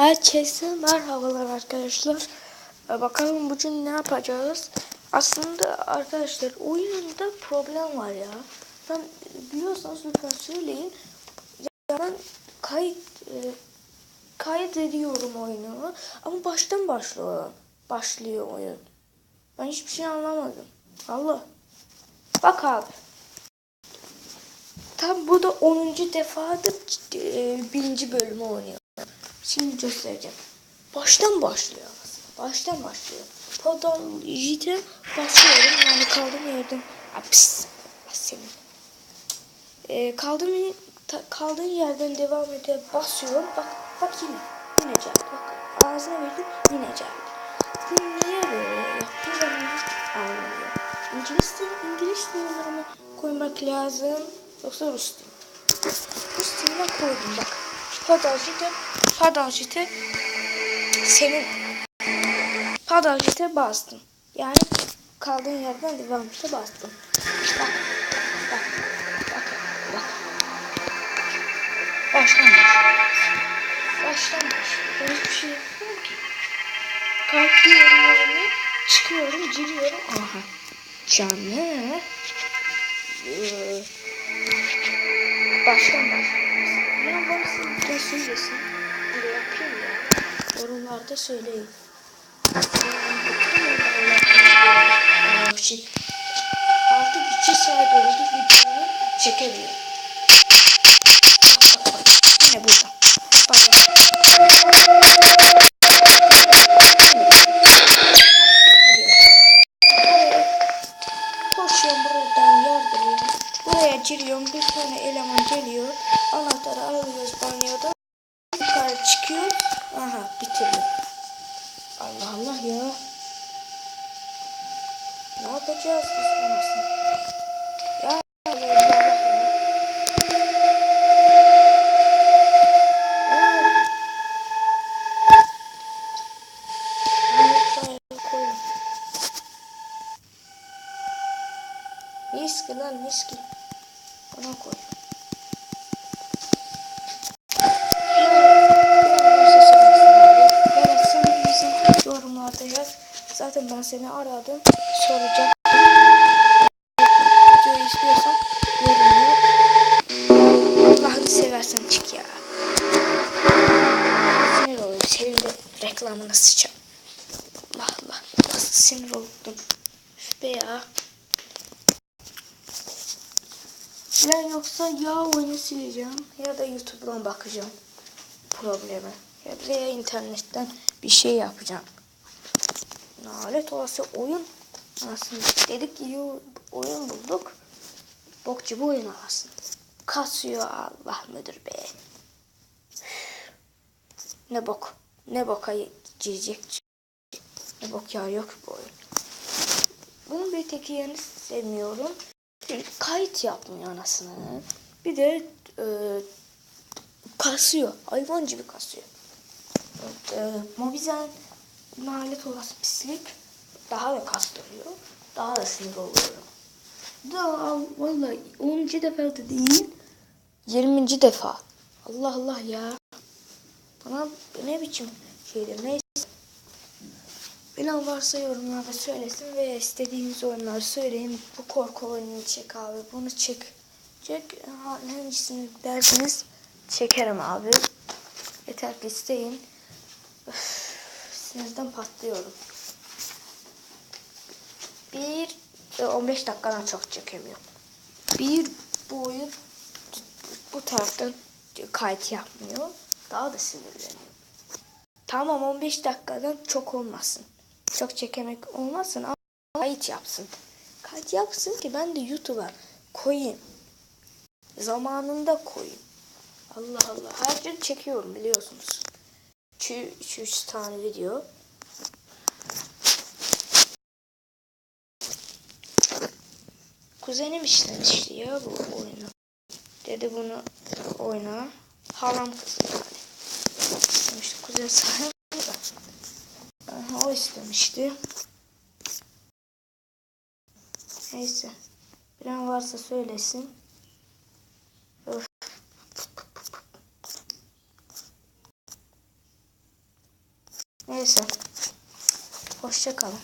Herkese merhabalar arkadaşlar. Ee, Bakalım bugün ne yapacağız? Aslında arkadaşlar oyununda problem var ya. Ben biliyorsanız lütfen söyleyin. Ya ben kayıt e, kayıt ediyorum oyunu ama baştan başlıyor. Başlıyor oyun. Ben hiçbir şey anlamadım. Allah. Bak abi. Tam bu da 10. defadır e, birinci bölümü oynuyor. Şimdi göstereceğim. Baştan başlıyor aslında. Baştan başlıyor. Podon jite başlıyorum. Yani kaldığım yerden. Aps. Senin. Ee, kaldığım, kaldığım yerden devam ede basıyorum. Bak bak yine. Yine geldi. Bak ağzına verdim yine geldi. Bu niye böyle yaptığı zaman anlamıyor. İngiliz dil, İngiliz sınırlarına koymak lazım. Yoksa Rus dil. Rus diline koydum bak. Padajite, padajite senin padajite bastım. Yani kaldığın yerden devam ete bastım. Bak, bak, bak, bak. Baştan başlıyor. Ben hiçbir şey yapmıyorum ki. Kalkıyorum yerine, çıkıyorum, giriyorum. Aha. Canlı. Ee, baştan başlıyor. Bir söylesin. Bir de yapayım ya. Yorumlarda söyleyin. Şey, artık iki saat oldu videoyu çekemiyorum. Yine burada. Bak giriyorum. Bir tane eleman geliyor. Anahtarı alıyoruz banyoda. Yukarı çıkıyor. Aha bitirdim. Allah Allah ya. Ne yapacağız biz anasını? Ya Allah ya. Miski lan miski. Ona koy. Zaten ben seni aradım. Soracağım. Videoyu istiyorsan yorum yap. Allah'ını seversen çık ya. Sinir oluyorum. Senin de reklamını sıçacağım. Allah Allah. Nasıl sinir oldum. Üf be ya. Ya yoksa ya oyunu sileceğim ya da YouTube'dan bakacağım probleme. Ya da internetten bir şey yapacağım. Nalet olası oyun aslında dedik ki yo- oyun bulduk. Bokçu bu oyun aslında. Kasıyor Allah müdür be. Ne bok. Ne boka girecek. Ne bok ya yok bu oyun. Bunun bir tek yerini sevmiyorum. Kayıt yapmıyor anasını. Bir de e, kasıyor. Hayvan gibi kasıyor. E, Mobizen nalet olası pislik daha da kastırıyor. Daha da sinir oluyorum. Daha vallahi 10. defa da değil 20. defa. Allah Allah ya. Bana ne biçim şeydir neyse. Bilen varsa yorumlarda söylesin ve istediğiniz oyunları söyleyin. Bu korku oyununu çek abi. Bunu çek. Çek. Ha, Hangisini derseniz çekerim abi. Yeter ki isteyin. Öf, sinirden patlıyorum. Bir e, 15 dakikadan çok çekemiyorum. Bir bu oyun bu taraftan kayıt yapmıyor. Daha da sinirleniyorum. Tamam 15 dakikadan çok olmasın. Çok çekemek olmasın ama kayıt yapsın. Kayıt yapsın ki ben de YouTube'a koyayım. Zamanında koyayım. Allah Allah. Her gün çekiyorum biliyorsunuz. 2-3 tane video. Kuzenim işlemişti ya bu oyunu. Dedi bunu oyna. Halam kızı yani. İşte kuzen. Aha, o istemişti. Neyse. Bilen varsa söylesin. Öf. Neyse. Hoşça kalın.